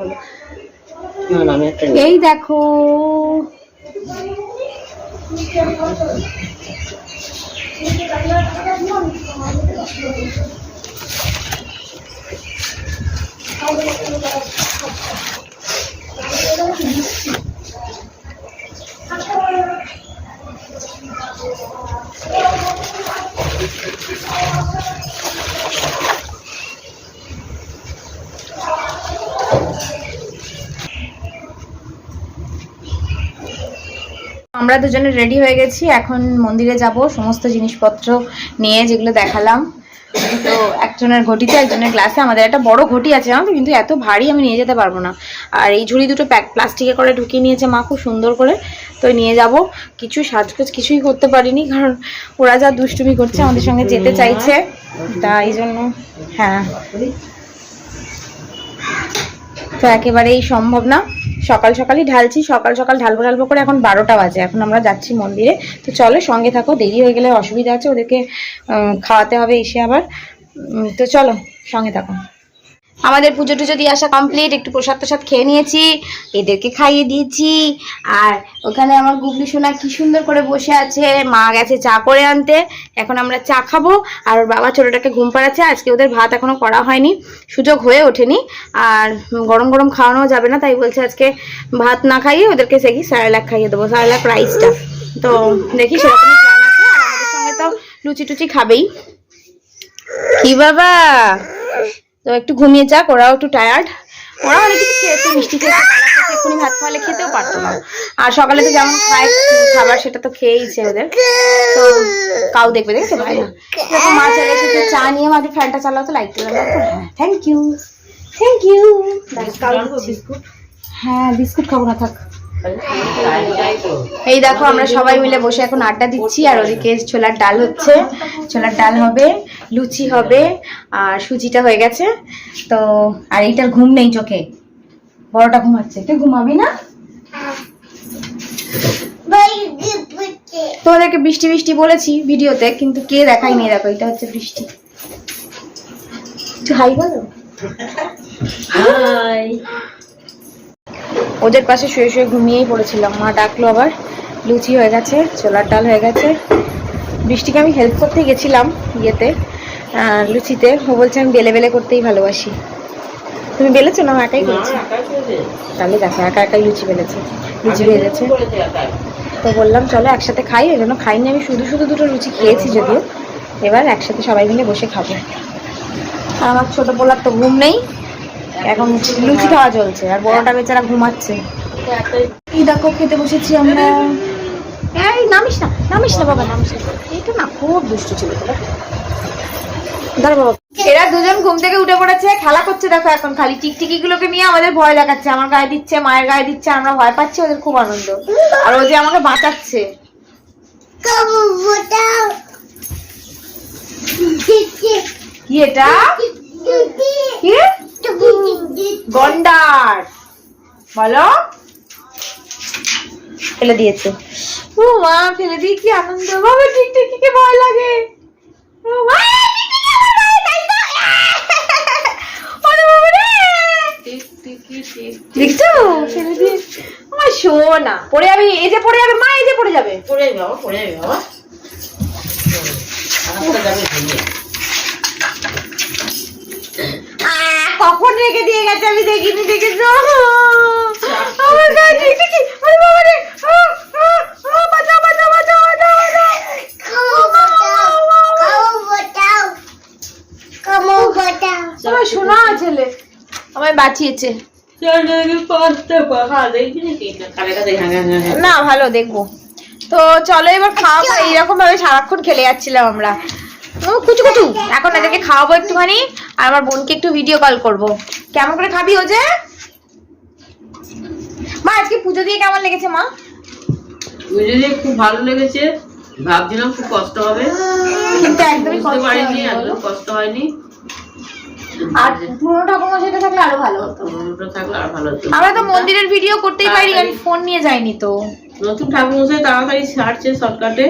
বলো। দেখো না আমি একটা আমরা দুজনে রেডি হয়ে গেছি, এখন মন্দিরে যাব, সমস্ত জিনিসপত্র নিয়ে যেগুলো দেখালাম। তো একজনের ঘটিতে, একজনের গ্লাসে আমাদের একটা বড় ঘটি আছে, জানো তো? কিন্তু এত ভারী আমি নিয়ে যেতে পারব না। আর এই ঝুড়ি দুটো প্যাক প্লাস্টিকে করে ঢুকিয়ে নিয়েছে মা, খুব সুন্দর করে। তো নিয়ে যাব। কিছু সাজগোজ কিছুই করতে পারিনি, কারণ ওরা যা দুষ্টুমি করছে, আমাদের সঙ্গে যেতে চাইছে। তাই জন্য হ্যাঁ। তো একেবারেই সম্ভব না। সকাল সকালই ঢালছি, সকাল সকাল ঢালবো ঢালবো করে এখন বারোটা বাজে। এখন আমরা যাচ্ছি মন্দিরে। তো চলো, সঙ্গে থাকো, দেরি হয়ে গেলে অসুবিধা আছে, ওদেরকে খাওয়াতে হবে এসে আবার। তো চলো, সঙ্গে থাকো। আমাদের পুজো টুজো দিয়ে আসা কমপ্লিট একটু প্রসাদ প্রসাদ খেয়ে নিয়েছি, এদেরকে খাইয়ে দিয়েছি। আর ওখানে আমার গুবলি সোনা কি সুন্দর করে বসে আছে, মা গেছে চা করে আনতে, এখন আমরা চা খাব। আর ওর বাবা ছোটটাকে ঘুম পাড়াচ্ছে, আজকে ওদের ভাত এখনও করা হয়নি, সুযোগ হয়ে ওঠেনি। আর গরম গরম খাওয়ানো যাবে না, তাই বলছে আজকে ভাত না খাইয়ে ওদেরকে সে কি স্যারেলাক খাইয়ে দেবো, স্যারেলাক রাইসটা তো দেখি প্ল্যান আছে, আর আমাদের সঙ্গে তো লুচি টুচি খাবেই। কি বাবা? তো একটু ঘুমিয়ে যাক ওরাও একটু টায়ার্ড ওরা অনেক কিছু খেয়েছে মিষ্টি খেয়েছে এক্ষুনি ভাত খাওয়ালে খেতেও পারতো না। আর সকালে তো যেমন খায় খাবার সেটা তো খেয়েইছে ওদের। তো কাউ দেখবে দেখছ? ভাই না? দেখো মা চলে এসেছে চা নিয়ে মা একটু ফ্যানটা চালাও তো লাইট দিলাম হ্যাঁ থ্যাংক ইউ থ্যাংক ইউ হ্যাঁ বিস্কুট খাব না থাক। এই দেখো, আমরা সবাই মিলে বসে এখন আড্ডা দিচ্ছি, আর ওদিকে ছোলার ডাল হচ্ছে। ছোলার ডাল হবে, লুচি হবে, আর সুজিটা হয়ে গেছে। তো, আর এইটার ঘুম নেই চোখে। বড়টা ঘুমাচ্ছে। তুই ঘুমাবি না? তোমাদেরকে বৃষ্টি বৃষ্টি বলেছি ভিডিওতে, কিন্তু কে দেখায়নি? দেখো, এটা হচ্ছে বৃষ্টি। একটু হাই বলো। হাই। ওদের পাশে শুয়ে শুয়ে ঘুমিয়েই পড়েছিলাম। মা ডাকলো আবার লুচি হয়ে গেছে ছোলার ডাল হয়ে গেছে। বৃষ্টিকে আমি হেল্প করতে গেছিলাম ইয়েতে লুচিতে। ও বলছে আমি বেলে বেলে করতেই ভালোবাসি। তুমি বেলেছো না? একাই করেছে তাহলে দেখো একা একাই লুচি বেলেছে লুচি বেলেছে তো বললাম চলো একসাথে খাই ওই জন্য খাইনি আমি শুধু শুধু দুটো লুচি খেয়েছি যদিও। এবার একসাথে সবাই মিলে বসে খাব। আর আমার ছোটো পোলার তো ঘুম নেই। এখন লুচি খাওয়া চলছে, আর বড়টা বেচারা ঘুমাচ্ছে। এই দেখো, খেতে বসেছি আমরা। এই, নামিস না নামিস না বাবা, নামিস এটা না খুব দুষ্ট ছিল। দাঁড়া বাবা। এরা দুজন ঘুম থেকে উঠে পড়েছে, খেলা করছে দেখো এখন খালি। টিকটিকি গুলোকে নিয়ে আমাদের ভয় লাগাচ্ছে, আমার গায়ে দিচ্ছে, মায়ের গায়ে দিচ্ছে, আমরা ভয় পাচ্ছি, ওদের খুব আনন্দ। আর ও যে আমাকে বাঁচাচ্ছে। এটা? গন্ডার। বলো। ফেলে দিয়েছে। ও মা ফেলে দিয়ে কি আনন্দ? বাবা টিকটিকিকে ভয় লাগে? ও মা, টিকটিকি। দেখছ? ফেলে দিয়ে। আমার শোনা পড়ে যাবে এই যে পড়ে যাবে মা এই যে পড়ে যাবে। পড়ে যাবে বাবা পড়ে যাবে বাবা। কখন রেখে দিয়ে গেছে আমি দেখিনি দেখেছ আমার গায়ে আরে বাবা রে! শোনা ছেলে। আমায় বাঁচিয়েছে। হ্যাঁ হ্যাঁ হ্যাঁ না ভালো দেখব। তো চলো এবার খাওয়াবো এইরকম ভাবে সারাক্ষণ খেলে যাচ্ছিলাম আমরা। ও, কুচু কুচু। এখন এদেরকে খাওয়াবো একটুখানি আর আমার বোনকে একটু ভিডিও কল করব। কেমন করে খাবি ও যে মা আজকে পুজো দিয়ে কেমন লেগেছে মা? বুঝে যে খুব ভালো লেগেছে। ভাবছিলাম খুব কষ্ট হবে। কিন্তু একদমই কষ্ট হয়নি, একদম কষ্ট হয়নি। আর পুরোনো ঠাকুমা সেটা থাকলে আরও ভালো হতো। থাকলে আর ভালো হতো। আমরা তো মন্দিরের ভিডিও করতেই পারি আমি ফোন নিয়ে যাইনি তো। নতুন ঠাকুর মশাই তাড়াতাড়ি ছাড়ছে শর্টকাটে।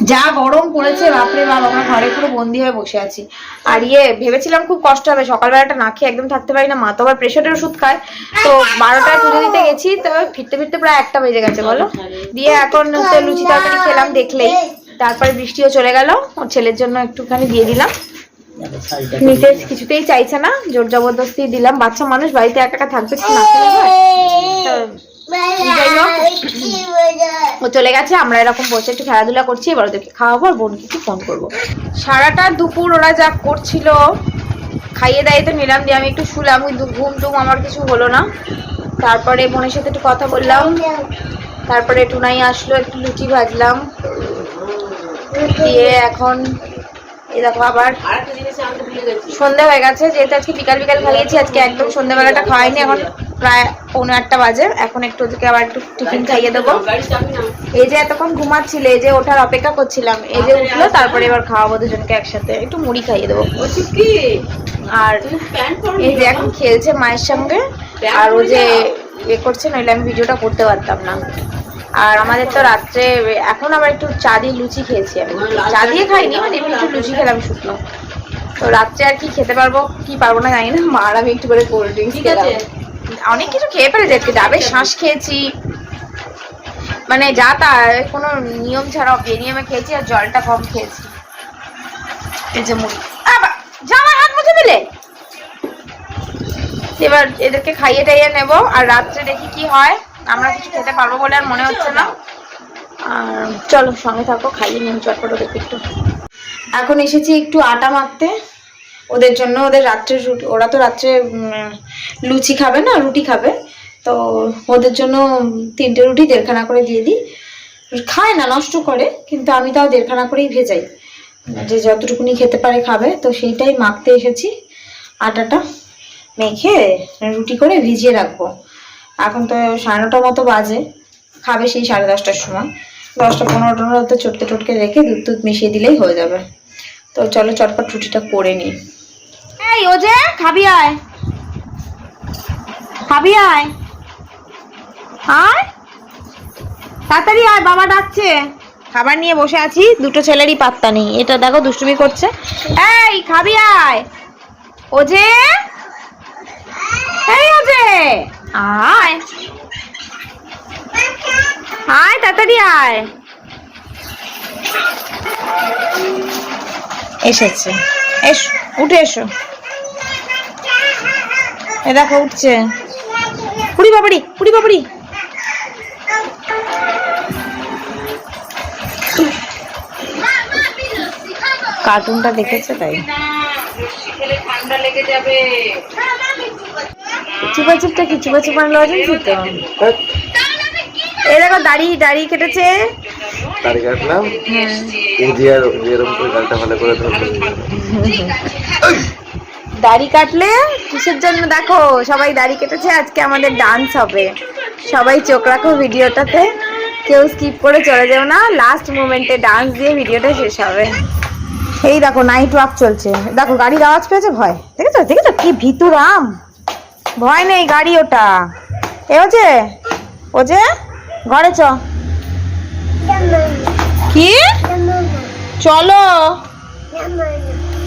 যা গরম পড়েছে বাপরে বাপ আমরা ঘরে পুরো বন্দি হয়ে বসে আছি। আর ইয়ে ভেবেছিলাম খুব কষ্ট হবে সকালবেলাটা না খেয়ে একদম থাকতে পারি না মা তো আবার প্রেশারের ওষুধ খায়। তো বারোটায় পুজো দিতে গেছি তো ফিরতে ফিরতে প্রায় একটা বেজে গেছে বলো? দিয়ে এখন তো লুচি তরকারি খেলাম দেখলেই। তারপরে বৃষ্টিও চলে গেল ওর ছেলের জন্য একটুখানি দিয়ে দিলাম। নিতে কিছুতেই চাইছে না জোর জবরদস্তি দিলাম বাচ্চা মানুষ বাড়িতে একা একা থাকবে না? ও চলে গেছে আমরা এরকম বসে একটু খেলাধুলা করছি এবার ওদেরকে খাওয়াবো আর বোনকে একটু ফোন করব। সারাটা দুপুর ওরা যা করছিল খাইয়ে দাইয়ে তো নিলাম দিয়ে আমি একটু শুলাম কিন্তু ঘুম টুম আমার কিছু হলো না। তারপরে বোনের সাথে একটু কথা বললাম তারপরে টুনাই আসলো একটু লুচি ভাজলাম। দিয়ে এখন এই দেখো আবার আর একটা জিনিস আনতে ভুলে গেছি। সন্ধে হয়ে গেছে যেহেতু আজকে বিকাল বিকাল খাইয়েছি আজকে একদম সন্ধ্যাবেলাটা খাওয়াইনি এখন প্রায় পৌনে আটটা বাজে। এখন একটু ওদেরকে আবার একটু টিফিন খাইয়ে দেবো। এই যে এতক্ষণ ঘুমাচ্ছিল এই যে ওঠার অপেক্ষা করছিলাম এই যে উঠল তারপরে এবার খাওয়াবো দুজনকে একসাথে। একটু মুড়ি খাইয়ে দেবো। আর এই যে এখন খেলছে মায়ের সঙ্গে। আর ও যে ইয়ে করছে নইলে আমি ভিডিওটা করতে পারতাম না। আর আমাদের তো রাত্রে এখন আবার একটু চা দিয়ে লুচি খেয়েছি আমি। চা দিয়ে খাইনি মানে একটু লুচি খেলাম শুকনো। তো রাত্রে আর কি খেতে পারব কি পারব না জানি না। মা আর আমি একটু করে কোল্ড ড্রিঙ্কস খেলাম। আছে। অনেক কিছু খেয়ে ফেলেছি আজকে, ডাবের শ্বাস খেয়েছি। মানে যা তা, কোনো নিয়ম ছাড়াও বেনিয়মে খেয়েছি আর জলটা কম খেয়েছি। এই যে মুড়ি। হাত মুছে দিলে। এবার এদেরকে খাইয়ে টাইয়ে নেব আর রাত্রে দেখি কি হয়। আমরা কিছু খেতে পারব বলে আর মনে হচ্ছে না। আর চলো, সঙ্গে থাকো, খাইয়ে নিন, চটপট ওদেরকে একটু। এখন এসেছি একটু আটা মাখতে। ওদের জন্য ওদের রাত্রে রুটি ওরা তো রাত্রে লুচি খাবে না, রুটি খাবে। তো ওদের জন্য তিনটে রুটি, দেড়খানা করে দিয়ে দিই। খায় না, নষ্ট করে, কিন্তু আমি তাও দেড়খানা করেই ভেজাই। যে যতটুকুনি খেতে পারে খাবে, তো সেইটাই মাখতে এসেছি। আটাটা মেখে রুটি করে ভিজিয়ে রাখব। এখন তো সাড়ে নটার মতো বাজে, খাবে সেই সাড়ে দশটার সময়। দশটা পনেরো টনেরোতে চটকে টটকে রেখে দুধ দুধ মিশিয়ে দিলেই হয়ে যাবে। তো চলো চটপট রুটিটা করে নিই। এই, ও যে, খাবি আয়। খাবি আয়। আয়। তাড়াতাড়ি আয়, বাবা ডাকছে। খাবার নিয়ে বসে আছি, দুটো ছেলেরই পাত্তা নেই। এটা দেখো, দুষ্টুমি করছে। এই, খাবি আয়। ও যে। এই, ও যে। আয়। আয়, তাড়াতাড়ি আয়। এসেছে। এসো, উঠে এসো। এ দেখো উঠছে। পুরি বাবারি পুরি বাবারি। কার্টুনটা দেখেছে তাই। ঠান্ডা লেগে যাবে চুপা চুপটা কি? চুপা চুপার লজেন্স তো। এই দেখো দাড়ি দাড়ি কেটেছে। আসলাম এই যে এরকম করে গালটা ভালো করে ধরবে দাড়ি কাটলে কিসের জন্য? দেখো, সবাই দাড়ি কেটেছে, আজকে আমাদের ডান্স হবে। সবাই চোখ রাখো ভিডিওটাতে। কেউ স্কিপ করে চলে যাও না লাস্ট মোমেন্টে ডান্স দিয়ে ভিডিওটা শেষ হবে। এই দেখো নাইট ওয়াক চলছে। দেখো, গাড়ির আওয়াজ পেয়েছে? ভয়। দেখেছ? দেখেছ? কি ভিতু রাম ভয় নেই গাড়ি ওটা। এ ও যে ঘরে চ। কি? চলো।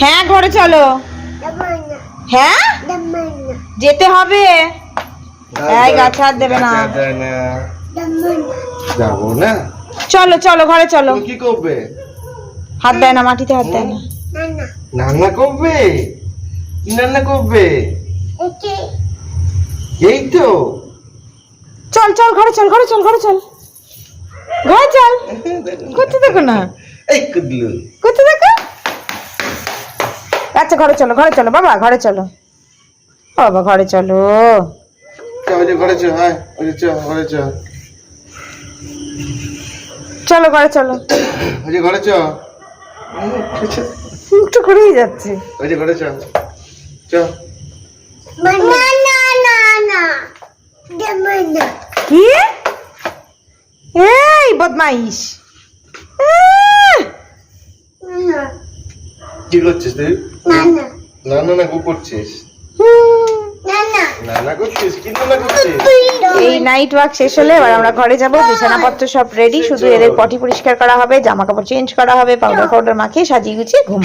হ্যাঁ ঘরে চলো। হ্যাঁ? যেতে হবে। এই গাছে হাত দেবে না। যাব না? চলো চলো ঘরে চলো। কি করবে? হাত দেয় না মাটিতে হাত দেয় না। রান্না করবে? কি রান্না করবে? এই তো। চল চল ঘরে চল ঘরে চল ঘরে চল। ঘরে চল। করতে দেখো না। এই কুদলু। করতে দেখো আচ্ছা ঘরে চলো ঘরে চলো বাবা ঘরে চলো। বাবা ঘরে চলো। চ ওই যে ঘরে চলো ঘরে চলো। একটু করেই যাচ্ছে। ওই যে ঘরে চ চ কি? এই বদমাইশ! কি করছিস তুই? না না না কি করছিস? হুম। না রান্না করছিস? কি রান্না করছিস? এই নাইট ওয়াক শেষ হলে এবার আমরা ঘরে যাব। বিছানাপত্র সব রেডি শুধু এদের পটি পরিষ্কার করা হবে জামা কাপড় চেঞ্জ করা হবে পাউডার পাউডার মাখিয়ে সাজিয়ে গুছিয়ে ঘুম